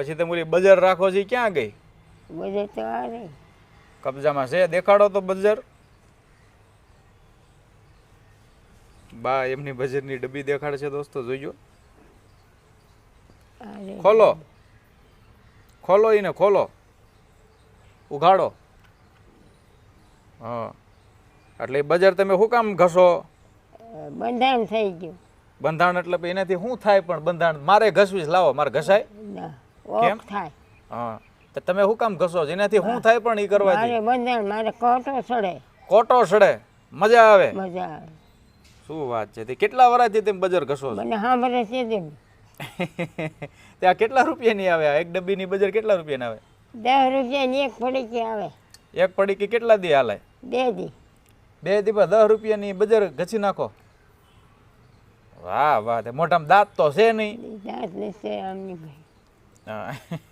પછી તમે ઓલી બજાર રાખો છે ક્યાં ગઈ? બજાર તો આવે કબજામાં છે? દેખાડો તો બજાર. બા એમની બજારની ડબ્બી દેખાડે છે દોસ્તો જોઈજો ખોલો. ખોલો એને ખોલો. ઉઘાડો. હા. એટલે બજાર તમે શું કામ ઘસો? બંધાણ થઈ ગયું. બંધાણ એટલે એનાથી શું થાય પણ બંધાણ? મારે ઘસવી લાવો મારે ઘસાય. ના. કેમ? થાય. હા. તો તમે શું કામ ઘસો? જેનાથી શું થાય પણ એ કરવા મારે બંધાણ મારે કોટો સડે. કોટો સડે? મજા આવે? મજા આવે. શું વાત છે? તે કેટલા વર્ષથી તમે બજાર ઘસો છો? મને સાંભળે છે તેમ. ત્યાં કેટલા રૂપિયાની આવે? એક ડબ્બીની બજાર કેટલા રૂપિયાની આવે? દસ રૂપિયાની એક પડીકી આવે. એક પડીકી કેટલા દી હાલે? બે દી. બે દી પર દસ રૂપિયાની બજાર ઘસી નાખો? વાહ વાહ. તે મોઢામાં દાંત તો છે નહીં. દાંત ને છે આમની ભાઈ. હા